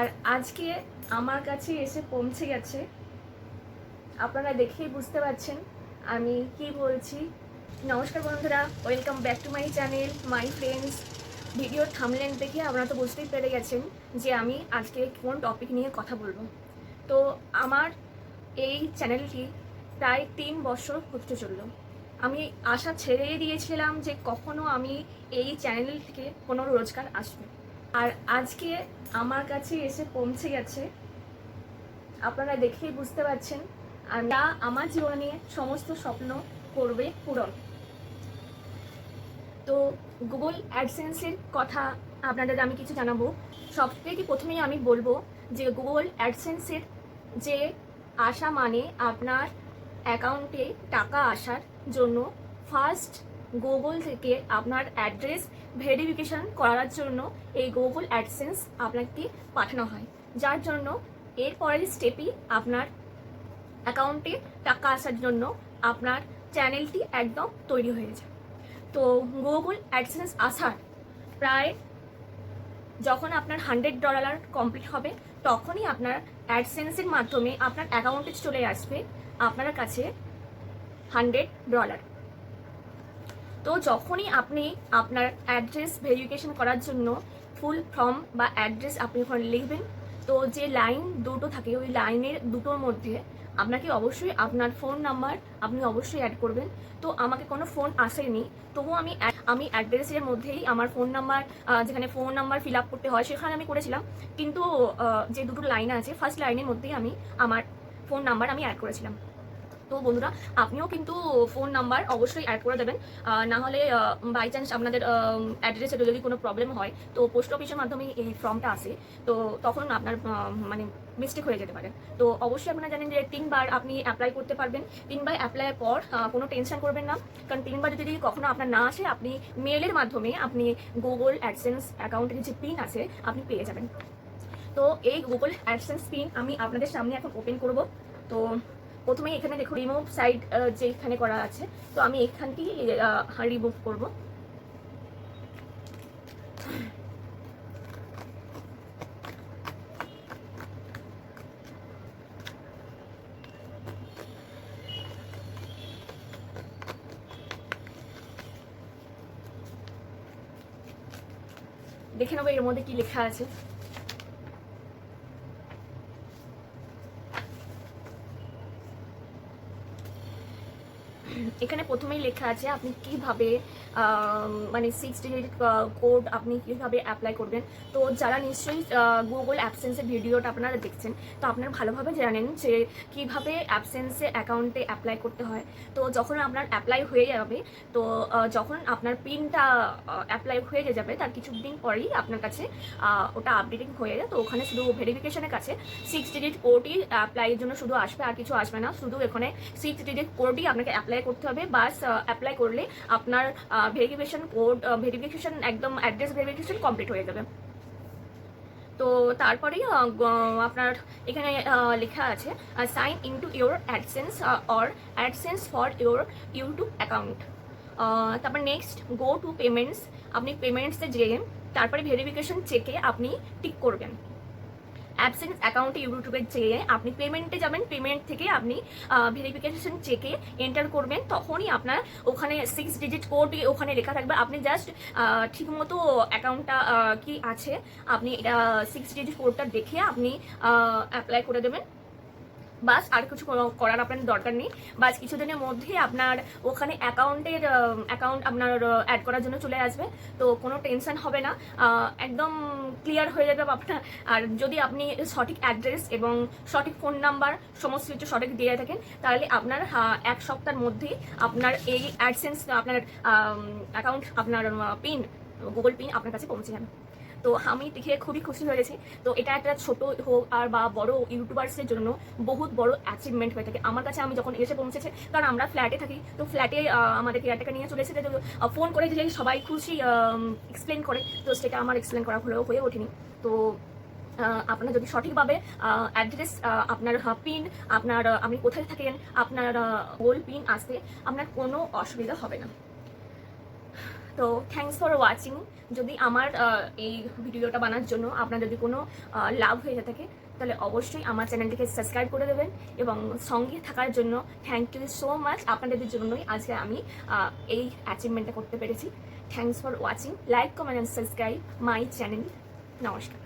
আর আজকে আমার কাছে এসে পৌঁছে গেছে। আপনারা দেখেই বুঝতে পারছেন আমি কি বলছি। নমস্কার বন্ধুরা welcome back to my channel my friends video থামলেন দেখে আপনারা তো বুঝতেই পেরে গেছেন যে আমি আজকে কোন টপিক নিয়ে কথা বলব। তো আমার এই চ্যানেলটি প্রায় তিন বছর হতে চলল। আমি আশা ছেড়েই দিয়েছিলাম যে কখনো আমি এই চ্যানেল থেকে কোনো রোজগার আসবে। আর আজকে আমার কাছে এসে পৌঁছে গেছে। আপনারা দেখেই বুঝতে পারছেন, আর যা আমার জীবনে সমস্ত স্বপ্ন করবে পূরণ। তো গুগল অ্যাডসেন্সের কথা আপনাদের আমি কিছু জানাব। সব থেকে প্রথমেই আমি বলব যে গুগল অ্যাডসেন্সের যে আসা মানে আপনার অ্যাকাউন্টে টাকা আসার জন্য ফার্স্ট গুগল থেকে আপনার অ্যাড্রেস ভেরিফিকেশন করার জন্য এই গুগল অ্যাডসেন্স আপনাকে পাঠানো হয়। যার জন্য এর পরের স্টেপই আপনার অ্যাকাউন্টে টাকা আসার জন্য আপনার চ্যানেলটি একদম তৈরি হয়ে যায়। তো গুগল অ্যাডসেন্স আসার প্রায় যখন আপনার হান্ড্রেড ডলার কমপ্লিট হবে, তখনই আপনার অ্যাডসেন্সের মাধ্যমে আপনার অ্যাকাউন্টে চলে আসবে আপনার কাছে হান্ড্রেড ডলার তো যখনই আপনি আপনার অ্যাড্রেস ভেরিফিকেশন করার জন্য ফুল ফর্ম বা অ্যাড্রেস আপনি ওখানে লিখবেন, তো যে লাইন দুটো থাকে, ওই লাইনের দুটোর মধ্যে আপনাকে অবশ্যই আপনার ফোন নাম্বার আপনি অবশ্যই অ্যাড করবেন। তো আমাকে কোনো ফোন আসেনি, তবুও আমি আমি অ্যাড্রেসের মধ্যেই আমার ফোন নাম্বার যেখানে ফোন নাম্বার ফিল আপ করতে হয়, সেখানে আমি করেছিলাম। কিন্তু যে দুটো লাইন আছে ফার্স্ট লাইনের মধ্যেই আমি আমার ফোন নাম্বার আমি অ্যাড করেছিলাম। তো বন্ধুরা, আপনিও কিন্তু ফোন নাম্বার অবশ্যই অ্যাড করে দেবেন। না হলে বাই চান্স আপনাদের অ্যাড্রেসে যদি কোনো প্রবলেম হয়, তো পোস্ট অফিসের মাধ্যমে এই ফর্মটা আসে। তো তখন আপনার মানে মিস্টেক হয়ে যেতে পারে। তো অবশ্যই আপনারা জানেন যে তিনবার আপনি অ্যাপ্লাই করতে পারবেন। তিনবার অ্যাপ্লাইয়ের পর কোনো টেনশন করবেন না। কারণ তিনবার যদি কখনো আপনার না আসে, আপনি মেলের মাধ্যমে আপনি গুগল অ্যাডসেন্স অ্যাকাউন্টের যে পিন আছে, আপনি পেয়ে যাবেন। তো এই গুগল অ্যাডসেন্স পিন আমি আপনাদের সামনে এখন ওপেন করব। তো প্রথমেই এখানে দেখো রিমুভ সাইড যে এখানে করা আছে, তো আমি এখানটি রিমুভ করব। দেখে নেব এর মধ্যে কি লেখা আছে। এখানে প্রথমেই লেখা আছে, আপনি কীভাবে মানে সিক্স ডিজিট কোড আপনি কীভাবে অ্যাপ্লাই করবেন। তো যারা নিশ্চয়ই গুগল অ্যাবসেন্সের ভিডিওটা আপনারা দেখছেন, তো আপনারা ভালোভাবে জানেন যে কীভাবে অ্যাবসেন্সে অ্যাকাউন্টে অ্যাপ্লাই করতে হয়। তো যখন আপনার অ্যাপ্লাই হয়ে যাবে, তো যখন আপনার পিনটা অ্যাপ্লাই হয়ে যাবে, তার কিছুদিন পরেই আপনার কাছে ওটা আপডেটিং হয়ে যায়। তো ওখানে শুধু ভেরিফিকেশনের কাছে সিক্স ডিজিট কোডই অ্যাপ্লাইয়ের জন্য শুধু আসবে, আর কিছু আসবে না। শুধু এখানে সিক্স ডিজিট কোডই আপনাকে অ্যাপ্লাই করতে হবে বাস অ্যাপ্লাই করলে আপনার ভেরিফিকেশন কোড ভেরিফিকেশন একদম অ্যাড্রেস ভেরিফিকেশন কমপ্লিট হয়ে যাবে। তো তারপরেই আপনার এখানে লেখা আছে sign in to your AdSense or AdSense for your YouTube account তারপর নেক্সট গো টু পেমেন্টস আপনি পেমেন্টসে যেয়ে তারপরে ভেরিফিকেশন চেকে আপনি টিক করবেন। অ্যাবসেন্স অ্যাকাউন্টে ইউটিউবের চেয়ে আপনি পেমেন্টে যাবেন পেমেন্ট থেকে আপনি ভেরিফিকেশন চেকে এন্টার করবেন, তখনই আপনার ওখানে সিক্স ডিজিট কোড ওখানে লেখা থাকবে। আপনি জাস্ট ঠিকমতো অ্যাকাউন্টটা কি আছে, আপনি এটা সিক্স ডিজিট কোডটা দেখে আপনি অ্যাপ্লাই করে দেবেন। বাস, আর কিছু করার আপনার দরকার নেই। বাস, কিছুদিনের মধ্যেই আপনার ওখানে অ্যাকাউন্টের অ্যাকাউন্ট আপনার অ্যাড করার জন্য চলে আসবে। তো কোনো টেনশন হবে না। একদম ক্লিয়ার হয়ে যাবে আপনার আর যদি আপনি সঠিক অ্যাড্রেস এবং সঠিক ফোন নাম্বার সমস্ত কিছু সঠিক দিয়ে থাকেন, তাহলে আপনার এক সপ্তাহের মধ্যেই আপনার এই অ্যাডসেন্স আপনার অ্যাকাউন্ট আপনার পিন গুগল পিন আপনার কাছে পৌঁছে যাবে। তো আমি দেখে খুবই খুশি হয়েছি তো এটা একটা ছোট হোক আর বা বড় ইউটিউবার্সের জন্য বহুত বড় অ্যাচিভমেন্ট হয়ে থাকে। আমার কাছে আমি যখন এসে পৌঁছেছে, কারণ আমরা ফ্ল্যাটে থাকি, তো ফ্ল্যাটে আমাদের কেয়ারটাকে নিয়ে চলে এসেছে। ফোন করে যে সবাই খুশি এক্সপ্লেন করে। তো সেটা আমার এক্সপ্লেন করা হলেও হয়ে ওঠেনি। তো আপনার যদি সঠিকভাবে অ্যাড্রেস আপনার পিন আপনার আপনি কোথায় থাকেন, আপনার গোল পিন আসতে আপনার কোনো অসুবিধা হবে না। তো থ্যাংকস ফর ওয়াচিং যদি আমার এই ভিডিওটা বানার জন্য আপনার যদি কোনো লাভ হয়ে থাকে, তাহলে অবশ্যই আমার চ্যানেলটিকে সাবস্ক্রাইব করে দেবেন এবং সঙ্গে থাকার জন্য থ্যাংক ইউ সো মাচ আপনাদের জন্যই আজকে আমি এই অ্যাচিভমেন্টটা করতে পেরেছি। Thanks for watching like comment and subscribe my channel নমস্কার।